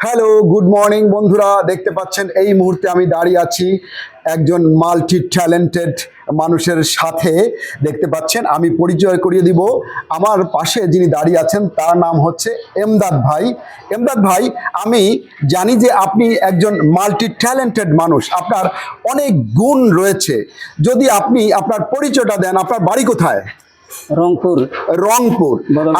Hello good morning বন্ধুরা। দেখতে পাচ্ছেন, এই মুহূর্তে আমি দাঁড়িয়ে আছি একজন মাল্টি ট্যালেন্টেড মানুষের সাথে। দেখতে পাচ্ছেন, আমি পরিচয় করিয়ে দিব। আমার পাশে যিনি দাঁড়িয়ে আছেন, তার নাম হচ্ছে এমদাদ ভাই। এমদাদ ভাই, আমি জানি যে আপনি একজন মাল্টি ট্যালেন্টেড মানুষ। আপনার অনেক গুণ রয়েছে। যদি আপনি আপনার পরিচয়টা দেন, আপনার বাড়ি কোথায়? রংপুর। রংপুর।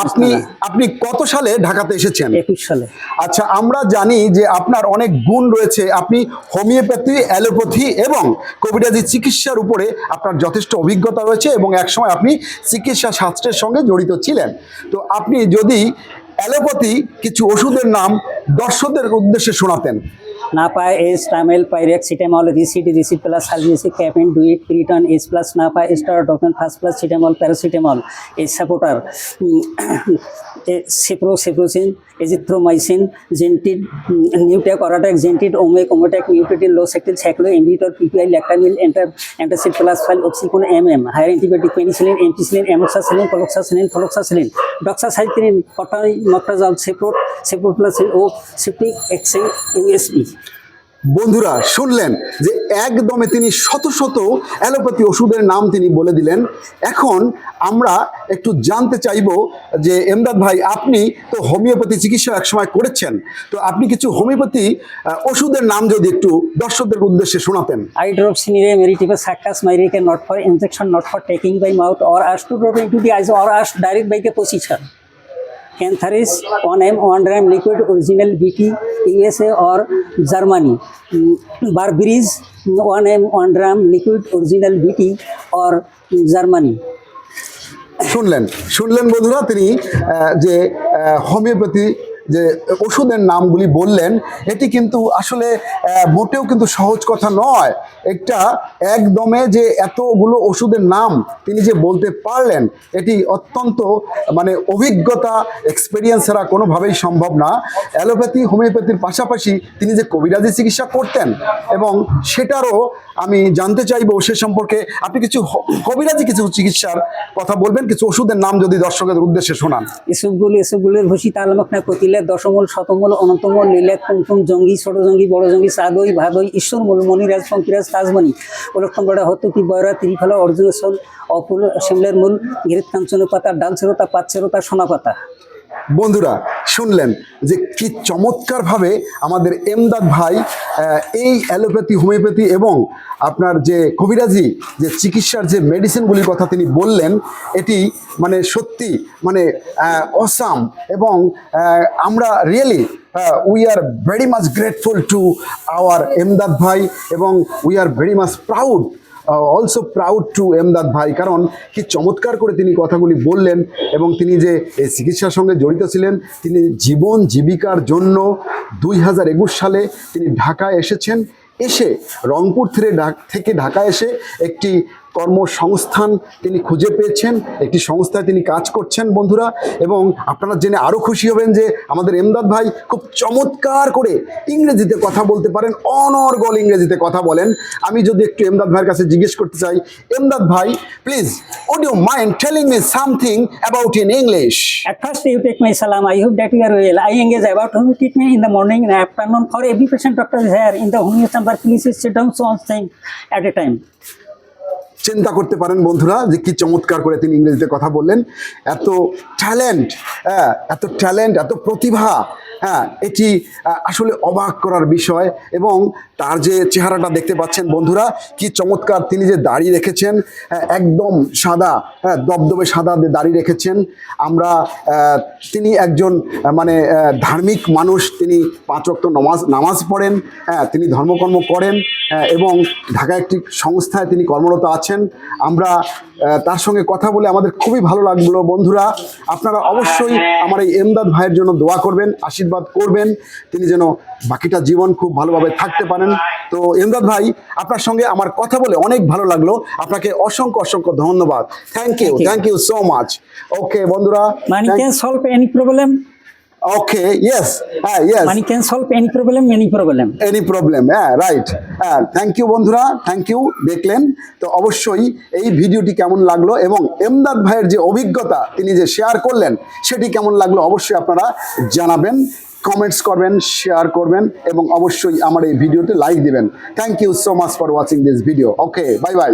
আপনি আপনি কত সালে ঢাকাতে এসেছেন? একুশ সালে। আচ্ছা আমরা জানি যে আপনার অনেক গুণ রয়েছে। আপনি হোমিওপ্যাথি অ্যালোপ্যাথি এবং কোভিডাজি চিকিৎসার উপরে আপনার যথেষ্ট অভিজ্ঞতা রয়েছে এবং একসময় আপনি চিকিৎসা শাস্ত্রের সঙ্গে জড়িত ছিলেন। তো আপনি যদি অ্যালোপ্যাথি কিছু ওষুধের নাম দর্শকদের উদ্দেশ্যে শোনাতেন। Napa S টামেল পাইরেক্সিটামল রিসিড রিসিড plus সালজিসিক ক্যাপিন ডুইট ক্রিটন S plus Napa star ডকেন first plus সিটামল paracetamol S supporter সেপ্রো, সেপ্রোসিন, এজিথ্রোমাইসিন, জেন্টিড নিউটেক অরাটেক জেন্টিড, ওমেক, ওমেটেক লো সেক্টিল স্যাক্লো এমবিটর পিপিআই, ল্যাক্টামিল, এন্টার অ্যান্টাসিড প্লাস ফাইল অক্সিকোন M M higher antibiotic penicillin, ampicillin amoxicillin flucloxacillin flucloxacillin, doxycycline, কটাই মক্টাজাল সেপ্রোট সেপ্রোপ্লাসিন ও সিপ্রিক এক্সেন, ইউএসপি। বন্ধুরা, শুনলেন যে একদমে তিনি শত শত অ্যালোপ্যাথি ওষুধের নাম তিনি বলে দিলেন। এখন আমরা একটু জানতে চাইব যে, এমদাদ ভাই, আপনি তো হোমিওপ্যাথি চিকিৎসা একসময় করেছেন। তো আপনি কিছু হোমিওপ্যাথি ওষুধের নাম যদি একটু দর্শকদের উদ্দেশ্যে শোনাতেন। আইড্রোপসিনিরে মেরিটিভ সাকাস মাইরিকে not for injection not for taking by mouth or as to dropping to or as direct বাইকে পসিছেন cantharis one M one dram liquid original BT BT USA or Germany. Mm, Barberries 1M 1 gram liquid original BT or Germany. শুনলেন শুনলেন বন্ধুরা তিনি যে homeopathy যে ওষুধের নামগুলি বললেন, এটি কিন্তু আসলে মোটেও কিন্তু সহজ কথা নয়। একটা একদমে যে এতগুলো ওষুধের নাম তিনি যে বলতে পারলেন, এটি অত্যন্ত মানে অভিজ্ঞতা এক্সপেরিয়েন্স ছাড়া কোনোভাবেই সম্ভব না। অ্যালোপ্যাথি, হোমিওপ্যাথির পাশাপাশি তিনি যে কবিরাজি চিকিৎসা করতেন এবং সেটারও আমি জানতে চাইব সে সম্পর্কে। আপনি কিছু কবিরাজি কিছু চিকিৎসার কথা বলবেন, কিছু ওষুধের নাম যদি দর্শকদের উদ্দেশ্যে শোনান। এসবগুলো, এসবগুলোর ভসি তালমকনা কতিলে দশমূল, শতমূল, অনন্তমূল নীলেক কুমকুম, জঙ্গি, ছোট জঙ্গি, বড় জঙ্গি, সাদই, ভাদই, ঈশ্বরমূল, মণিরাজ, পঙ্কিরাজ, তাজমণি। ওলক্ষণ হতকি বয়রা, তিরিফালা অর্জুনেশ্বর অপুল শিমলের মূল, গিরিত কাঞ্চন পাতা ডাল সোনাপাতা বন্ধুরা শুনলেন যে কি চমৎকারভাবে আমাদের এমদাদ ভাই এই অ্যালোপ্যাথি, হোমিওপ্যাথি এবং আপনার যে কবিরাজি, যে চিকিৎসার যে মেডিসিনগুলির কথা তিনি বললেন, এটি মানে সত্যি মানে অসাম এবং আমরা really we are very much grateful to our Emdad ভাই এবং we are very much proud also proud to Emdad ভাই। কারণ কি চমৎকার করে তিনি কথাগুলি বললেন এবং তিনি যে এই চিকিৎসার সঙ্গে জড়িত ছিলেন, তিনি জীবন জীবিকার জন্য দুই হাজার একুশ সালে তিনি ঢাকায় এসেছেন। এসে রংপুর থেকে ঢাক- থেকে ঢাকা এসে একটি কর্মসংস্থান তিনি খুঁজে পেয়েছেন, একটি সংস্থায় তিনি কাজ করছেন বন্ধুরা, এবং আপনারা জেনে আরও খুশি হবেন যে আমাদের এমদাদ ভাই খুব চমৎকার করে ইংরেজিতে কথা বলতে পারেন, অনর্গল ইংরেজিতে কথা বলেন। আমি যদি একটু এমদাদ ভাইয়ের কাছে জিজ্ঞেস করতে চাই, এমদাদ ভাই please would you mind telling me something about in English first you take my সালাম I hope that you are well I engage about home treatment in the morning and afternoon for every patient doctor is here in the homeo chamber please sit down so one thing at a time চিন্তা করতে পারেন বন্ধুরা যে কি চমৎকার করে তিনি ইংরেজিতে কথা বললেন। এত ট্যালেন্ট হ্যাঁ এত ট্যালেন্ট এত প্রতিভা হ্যাঁ এটি আসলে অবাক করার বিষয় এবং তার যে চেহারাটা দেখতে পাচ্ছেন বন্ধুরা কি চমৎকার তিনি যে দাড়ি রেখেছেন হ্যাঁ, একদম সাদা হ্যাঁ দবদবে সাদা দিয়ে দাড়ি রেখেছেন। আমরা তিনি একজন মানে ধার্মিক মানুষ তিনি পাঁচ ওয়াক্ত নামাজ নামাজ পড়েন হ্যাঁ তিনি ধর্মকর্ম করেন হ্যাঁ, এবং ঢাকা একটি সংস্থায় তিনি কর্মরত আছেন। আমরা তার সঙ্গে কথা বলে আমাদের খুবই ভালো লাগল বন্ধুরা। আপনারা অবশ্যই আমার এই এমদাদ ভাইয়ের জন্য দোয়া করবেন আশীর্বাদ করবেন। তিনি যেন বাকিটা জীবন খুব ভালোভাবে থাকতে পারেন। তো এমদাদ ভাই আপনার সঙ্গে আমার কথা বলে অনেক ভালো লাগল। আপনাকে অসংখ্য অসংখ্য ধন্যবাদ। Thank you thank you so much okay বন্ধুরা can any any problem. Okay yes হ্যাঁ yes Money can solve any problem, any problem. Any problem হ্যাঁ রাইট হ্যাঁ থ্যাংক ইউ বন্ধুরা থ্যাংক ইউ দেখলেন। তো অবশ্যই এই ভিডিওটি কেমন লাগল এবং এমদাদ ভাইয়ের যে অভিজ্ঞতা তিনি যে শেয়ার করলেন সেটি কেমন লাগল অবশ্যই আপনারা জানাবেন কমেন্টস করবেন শেয়ার করবেন এবং অবশ্যই আমার এই ভিডিওতে লাইক দিবেন। Thank you so much for watching this video okay bye bye